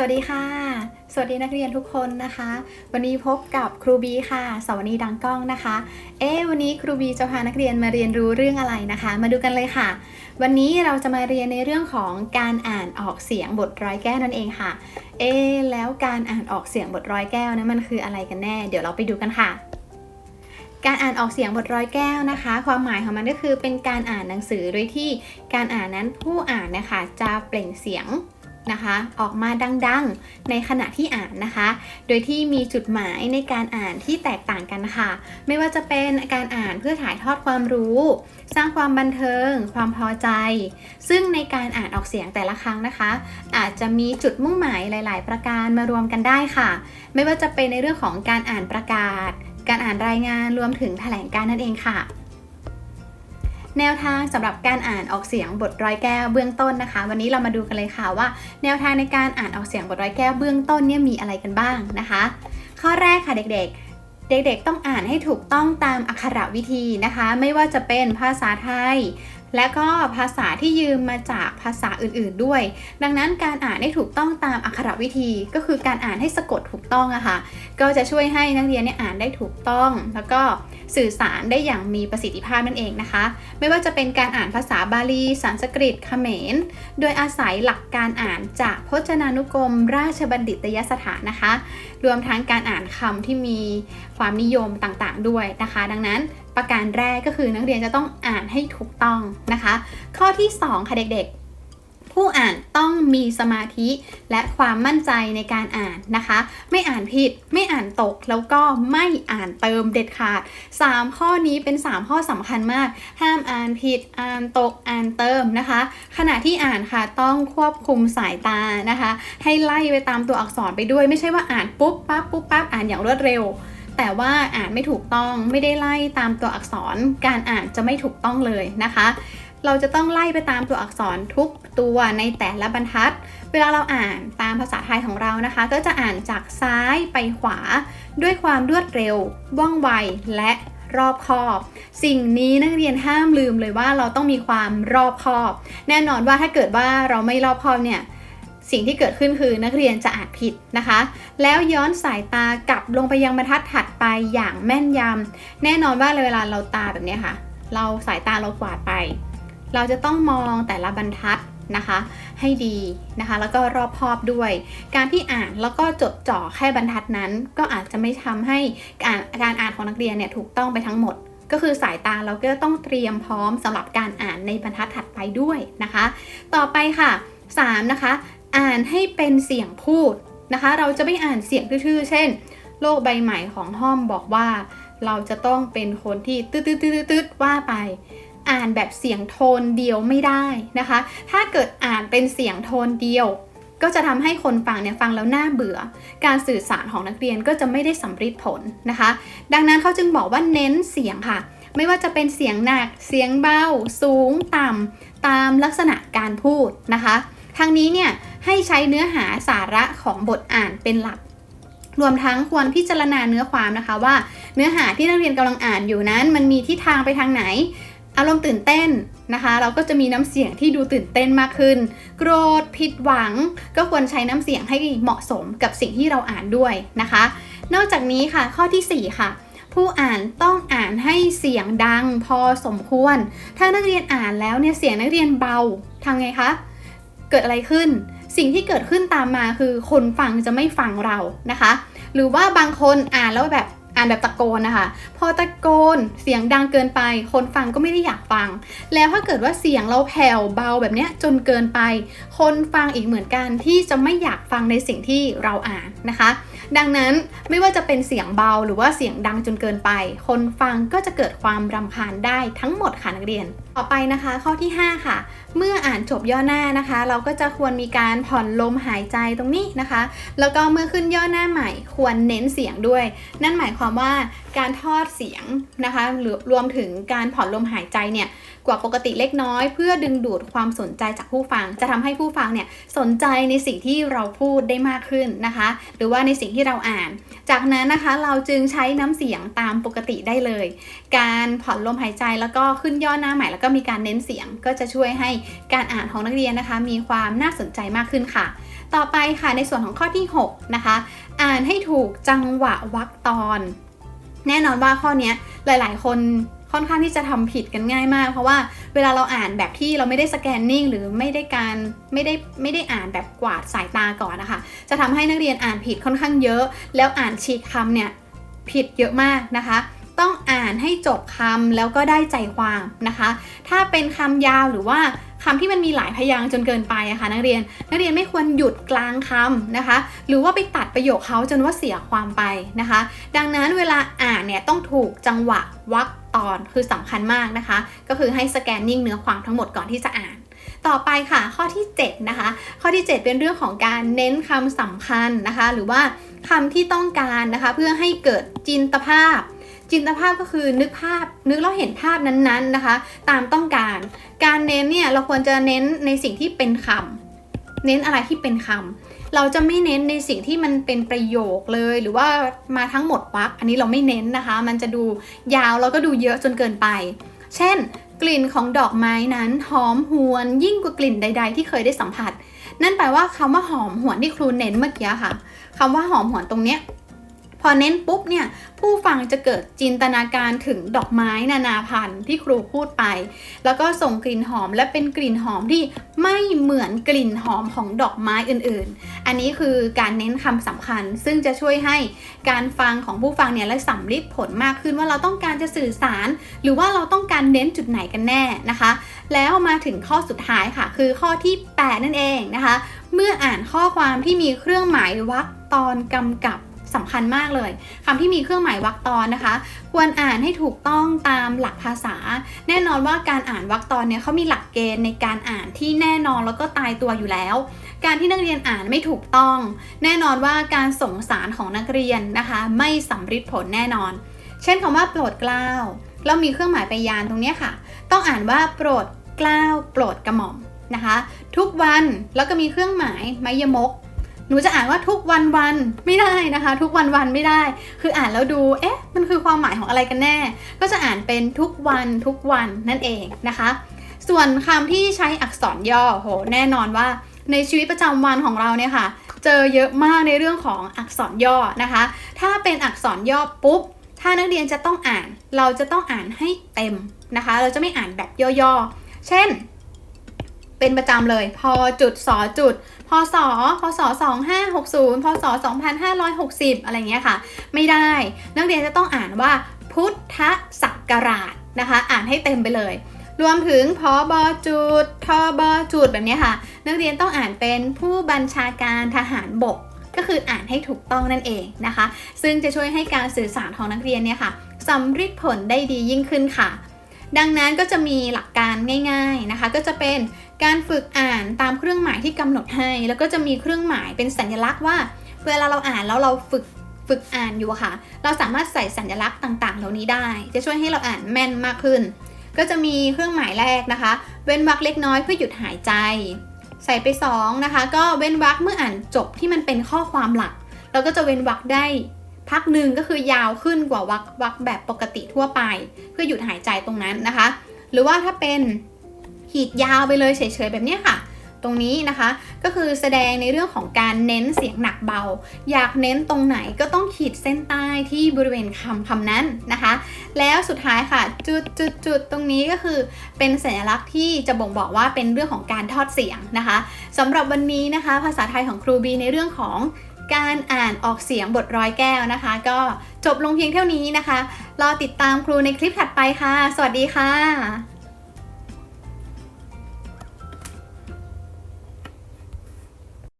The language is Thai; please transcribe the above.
สวัสดีค่ะ สวัสดีนักเรียนทุกคนนะคะ วันนี้พบกับครูบีค่ะสวัสดีดังกล้องนะคะ เอ๊วันนี้ครูบีจะพานักเรียนมาเรียนรู้เรื่องอะไรนะคะ มาดูกันเลยค่ะ วันนี้เราจะมาเรียนในเรื่องของการอ่านออกเสียงบทร้อยแก้วนั่นเองค่ะ เอ๊แล้วการอ่านออกเสียงบทร้อยแก้วนั้นมันคืออะไรกันแน่ เดี๋ยวเราไปดูกันค่ะการอ่านออกเสียงบทร้อยแก้วนะคะ ความหมายของมันก็คือเป็นการอ่านหนังสือโดยที่การอ่านนั้นผู้อ่านนะคะจะเปล่งเสียง นะคะ ออกมาดังๆ ในขณะที่อ่านนะคะ โดยที่มีจุดหมายในการอ่านที่แตกต่างกันค่ะ ไม่ว่าจะเป็นการอ่านเพื่อถ่ายทอดความรู้ สร้างความบันเทิง ความพอใจ ซึ่งในการอ่านออกเสียงแต่ละครั้งนะคะ อาจจะมีจุดมุ่งหมายหลาย ๆ ประการมารวมกันได้ค่ะ ไม่ว่าจะเป็นในเรื่องของการอ่านประกาศ การอ่านรายงานรวมถึงแถลงการ์นั่นเองค่ะ แนวทางสำหรับการอ่านออกเสียงบทร้อยแก้วเบื้องต้นนะคะ วันนี้เรามาดูกันเลยค่ะว่า แนวทางในการอ่านออกเสียงบทร้อยแก้วเบื้องต้นเนี่ยมีอะไรกันบ้างนะคะ ข้อแรกค่ะเด็กๆเด็กๆ ต้องอ่านให้ถูกต้องตามอักขระวิธีนะคะ ไม่ว่าจะเป็นภาษาไทย และก็ภาษาที่ยืมมาจากภาษาอื่นๆด้วย ดังนั้นการอ่านให้ถูกต้องตามอักขรวิธี ก็คือการอ่านให้สะกดถูกต้องอะค่ะ ก็จะช่วยให้นักเรียนเนี่ยอ่านได้ถูกต้อง แล้วก็สื่อสารได้อย่างมีประสิทธิภาพนั่นเองนะคะ ไม่ว่าจะเป็นการอ่านภาษาบาลี สันสกฤตเขมร โดยอาศัยหลักการอ่านจากพจนานุกรม ราชบัณฑิตยสถานนะคะ รวมทั้งการอ่านคำที่มีความนิยมต่างๆด้วยนะคะ ดังนั้น ประการแรกก็คือนักเรียนจะต้องอ่านให้ถูกต้องนะคะ ข้อที่ 2 ค่ะเด็กๆ ผู้อ่านต้องมีสมาธิและความมั่นใจในการอ่านนะคะ ไม่อ่านผิดไม่อ่านตกแล้วก็ไม่อ่านเติมเด็ดขาด 3 ข้อนี้เป็น 3 ข้อสำคัญมาก ห้ามอ่านผิดอ่านตกอ่านเติมนะคะ ขณะที่อ่านค่ะต้องควบคุมสายตานะคะ ให้ไล่ไปตามตัวอักษรไปด้วย ไม่ใช่ว่าอ่านปุ๊บปั๊บปุ๊บปั๊บอ่านอย่างรวดเร็ว แต่ว่าอ่านไม่ถูกต้องไม่ได้ไล่ตามตัวอักษร การอ่านจะไม่ถูกต้องเลยนะคะ เราจะต้องไล่ไปตามตัวอักษรทุกตัวในแต่ละบรรทัด เวลาเราอ่านตามภาษาไทยของเรานะคะ ก็จะอ่านจากซ้ายไปขวา ด้วยความรวดเร็วว่องไวและรอบคอบ สิ่งนี้นักเรียนห้ามลืมเลยว่าเราต้องมีความรอบคอบ แน่นอนว่าถ้าเกิดว่าเราไม่รอบคอบเนี่ย สิ่งที่เกิดขึ้นคือนักเรียนจะอ่านผิดนะคะ แล้วย้อนสายตากลับลงไปยังบรรทัดถัดไปอย่างแม่นยำแน่นอนว่าเวลาเราตาแบบนี้ค่ะ เราสายตาเรากวาดไป เราจะต้องมองแต่ละบรรทัดนะคะให้ดีนะคะ แล้วก็รอบคอบด้วย การที่อ่านแล้วก็จดจ่อแค่บรรทัดนั้น ก็อาจจะไม่ทำให้การการอ่านของนักเรียนเนี่ยถูกต้องไปทั้งหมด ก็คือสายตาเราก็ต้องเตรียมพร้อมสำหรับการอ่านในบรรทัดถัดไปด้วยนะคะ ต่อไปค่ะ 3 นะคะ อ่านให้เป็นเสียงพูดนะคะ เราจะไม่อ่านเสียงทื่อๆ เช่น โลกใบใหม่ของห้อมบอกว่า เราจะต้องเป็นคนที่ตืดๆๆๆว่าไป อ่านแบบเสียงโทนเดียวไม่ได้นะคะ ถ้าเกิดอ่านเป็นเสียงโทนเดียว ก็จะทำให้คนฟังเนี่ยฟังแล้วน่าเบื่อ การสื่อสารของนักเรียนก็จะไม่ได้สำเร็จผลนะคะ ดังนั้นเขาจึงบอกว่าเน้นเสียงค่ะ ไม่ว่าจะเป็นเสียงหนัก เสียงเบา สูง ต่ำตามลักษณะการพูดนะคะทางนี้เนี่ย ให้ใช้เนื้อหาสาระของบทอ่านเป็นหลัก รวมทั้งควรพิจารณาเนื้อความนะคะว่า เนื้อหาที่นักเรียนกำลังอ่านอยู่นั้น มันมีทิศทางไปทางไหน อารมณ์ตื่นเต้นนะคะ เราก็จะมีน้ำเสียงที่ดูตื่นเต้นมากขึ้น โกรธผิดหวัง ก็ควรใช้น้ำเสียงให้เหมาะสมกับสิ่งที่เราอ่านด้วยนะคะ นอกจากนี้ค่ะข้อทีสี่ 4 ค่ะผู้อ่านต้องอ่านให้เสียงดังพอสมควร ถ้านักเรียนอ่านแล้วเนี่ยเสียงนักเรียนเบาทำไงคะ เกิดอะไรขึ้น สิ่งที่เกิดขึ้นตามมาคือคนฟังจะไม่ฟังเรานะคะ หรือว่าบางคนอ่านแล้วแบบอ่านแบบตะโกนนะคะ พอตะโกนเสียงดังเกินไป คนฟังก็ไม่ได้อยากฟัง แล้วถ้าเกิดว่าเสียงเราแผ่วเบาแบบเนี้ยจนเกินไป คนฟังอีกเหมือนกันที่จะไม่อยากฟังในสิ่งที่เราอ่านนะคะ ดังนั้นไม่ว่าจะเป็นเสียงเบาหรือว่าเสียงดังจนเกินไป คนฟังก็จะเกิดความรำคาญได้ทั้งหมดค่ะนักเรียน ต่อไปนะคะ ข้อที่ 5 ค่ะ เมื่ออ่านจบย่อหน้านะคะ เราก็จะควรมีการผ่อนลมหายใจตรงนี้นะคะ แล้วก็เมื่อขึ้นย่อหน้าใหม่ควรเน้นเสียงด้วย นั่นหมายความว่า การทอดเสียงนะคะหรือรวมถึงการผ่อนลมหายใจเนี่ยกว่าปกติเล็กน้อย เพื่อดึงดูดความสนใจจากผู้ฟัง จะทำให้ผู้ฟังเนี่ยสนใจในสิ่งที่เราพูดได้มากขึ้นนะคะ หรือว่าในสิ่งที่เราอ่าน จากนั้นนะคะเราจึงใช้น้ำเสียงตามปกติได้เลย การผ่อนลมหายใจแล้วก็ขึ้นย่อหน้าใหม่แล้วก็มีการเน้นเสียง ก็จะช่วยให้การอ่านของนักเรียนนะคะ มีความน่าสนใจมากขึ้นค่ะต่อไปค่ะในส่วนของข้อที่ 6 นะคะ อ่านให้ถูกจังหวะวรรคตอน แน่นอนว่าข้อนี้ยหลาย ๆ คนค่อนข้างที่จะทำผิดกันง่ายมาก เพราะว่าเวลาเราอ่านแบบที่เราไม่ได้สแกนนิ่งหรือไม่ได้การไม่ได้ไม่ได้อ่านแบบกวาดสายตาก่อนนะคะจะทำให้นักเรียนอ่านผิดค่อนข้างเยอะ แล้วอ่านฉีกคำเนี่ยผิดเยอะมากนะคะ ต้องอ่านให้จบคำแล้วก็ได้ใจความนะคะ ถ้าเป็นคำยาวหรือว่าคำที่มันมีหลายพยางจนเกินไปอะคะ่ะนักเรียน นักเรียนไม่ควรหยุดกลางคำนะคะ หรือว่าไปตัดประโยคเขาจนว่าเสียความไปนะคะ ดังนั้นเวลาอ่านเนี่ยต้องถูกจังหวะวรรคตอนคือสำคัญมากนะคะ ก็คือให้สแกนนิ่งเนื้อความทั้งหมดก่อนที่จะอ่านต่อไปค่ะข้อที่ 7 นะคะ ข้อที่ 7 เป็นเรื่องของการเน้นคำสำคัญนะคะ หรือว่าคำที่ต้องการนะคะ เพื่อให้เกิดจินตภาพ จินตภาพก็คือนึกภาพนึกแล้วเห็นภาพนั้นๆนะคะ ตามต้องการ การเน้นเนี่ยเราควรจะเน้นในสิ่งที่เป็นคำเน้นอะไรที่เป็นคำเราจะไม่เน้นในสิ่งที่มันเป็นประโยคเลย หรือว่ามาทั้งหมดวรรคอันนี้เราไม่เน้นนะคะ มันจะดูยาวแล้วก็ดูเยอะจนเกินไป เช่น กลิ่นของดอกไม้นั้นหอมหวนยิ่งกว่ากลิ่นใด ๆ ที่เคยได้สัมผัส นั่นแปลว่าคำว่าหอมหวนที่ครูเน้นเมื่อกี้ค่ะคำว่าหอมหวนตรงเนี้ย พอเน้นปุ๊บเนี่ยผู้ฟังจะเกิดจินตนาการถึงดอกไม้นานาพันธุ์ที่ครูพูดไป แล้วก็ส่งกลิ่นหอมและเป็นกลิ่นหอมที่ไม่เหมือนกลิ่นหอมของดอกไม้อื่นๆ อันนี้คือการเน้นคำสำคัญ ซึ่งจะช่วยให้การฟังของผู้ฟังเนี่ยและสำลิดผลมากขึ้นว่าเราต้องการจะสื่อสาร หรือว่าเราต้องการเน้นจุดไหนกันแน่นะคะ แล้วมาถึงข้อสุดท้ายค่ะ คือข้อที่ 8 นั่นเองนะคะ เมื่ออ่านข้อความที่มีเครื่องหมายวรรคตอนกำกับ สำคัญมากเลยคำที่มีเครื่องหมายวรรคตอนนะคะ ควรอ่านให้ถูกต้องตามหลักภาษา แน่นอนว่าการอ่านวรรคตอนเนี่ยเขามีหลักเกณฑ์ในการอ่านที่แน่นอนแล้วก็ตายตัวอยู่แล้ว การที่นักเรียนอ่านไม่ถูกต้อง แน่นอนว่าการส่งสารของนักเรียนนะคะ ไม่สำฤทธิ์ผลแน่นอน เช่นคำว่าโปรดเกล้าแล้วมีเครื่องหมายไปยานตรงนี้ค่ะ ต้องอ่านว่าโปรดเกล้าโปรดกระหม่อมนะคะ ทุกวันแล้วก็มีเครื่องหมายไมยมก หนูจะอ่านว่าทุกวันวันไม่ได้นะคะ ทุกวันวันไม่ได้ คืออ่านแล้วดูเอ๊ะมันคือความหมายของอะไรกันแน่ ก็จะอ่านเป็นทุกวันทุกวันนั่นเองนะคะ ส่วนคำที่ใช้อักษรย่อโหแน่นอนว่าในชีวิตประจำวันของเราเนี่ยค่ะ เจอเยอะมากในเรื่องของอักษรย่อนะคะ ถ้าเป็นอักษรย่อปุ๊บถ้านักเรียนจะต้องอ่าน เราจะต้องอ่านให้เต็มนะคะ เราจะไม่อ่านแบบย่อๆ เช่น เป็นประจำเลย พอจุดสอจุด พศพศ2560พศ2560 อะไรเงี้ยค่ะ ไม่ได้ นักเรียนจะต้องอ่านว่าพุทธศักราชนะคะ อ่านให้เต็มไปเลย รวมถึงพอบจุดทบจุดแบบนี้ค่ะ นักเรียนต้องอ่านเป็นผู้บัญชาการทหารบก ก็คืออ่านให้ถูกต้องนั่นเองนะคะ ซึ่งจะช่วยให้การสื่อสารของนักเรียนเนี่ยค่ะสำฤทธิ์ผลได้ดียิ่งขึ้นค่ะ ดังนั้นก็จะมีหลักการง่าย ๆนะคะ ก็จะเป็นการฝึกอ่านตามเครื่องหมายที่กำหนดให้ แล้วก็จะมีเครื่องหมายเป็นสัญลักษณ์ว่า เวลาเราอ่านแล้วเราฝึกฝึกอ่านอยู่ค่ะ เราสามารถใส่สัญลักษณ์ต่าง ๆ เหล่านี้ได้ จะช่วยให้เราอ่านแม่นมากขึ้น ก็จะมีเครื่องหมายแรกนะคะ เว้นวรรคเล็กน้อยเพื่อหยุดหายใจ ใส่ไป2นะคะ ก็เว้นวรรคเมื่ออ่านจบที่มันเป็นข้อความหลัก เราก็จะเว้นวรรคได้ พักหนึ่งก็คือยาวขึ้นกว่าวรรควรรคแบบปกติทั่วไป เพื่อหยุดหายใจตรงนั้นนะคะ หรือว่าถ้าเป็นขีดยาวไปเลยเฉยๆแบบนี้ค่ะ ตรงนี้นะคะก็คือแสดงในเรื่องของการเน้นเสียงหนักเบา อยากเน้นตรงไหนก็ต้องขีดเส้นใต้ที่บริเวณคำคำนั้นนะคะ แล้วสุดท้ายค่ะจุดจุดจุดตรงนี้ก็คือเป็นสัญลักษณ์ที่จะบ่งบอกว่าเป็นเรื่องของการทอดเสียงนะคะสำหรับวันนี้นะคะ ภาษาไทยของครูบีในเรื่องของ การอ่านออกเสียงบทร้อยแก้วนะคะ ก็จบลงเพียงเท่านี้นะคะ รอติดตามครูในคลิปถัดไปค่ะ สวัสดีค่ะ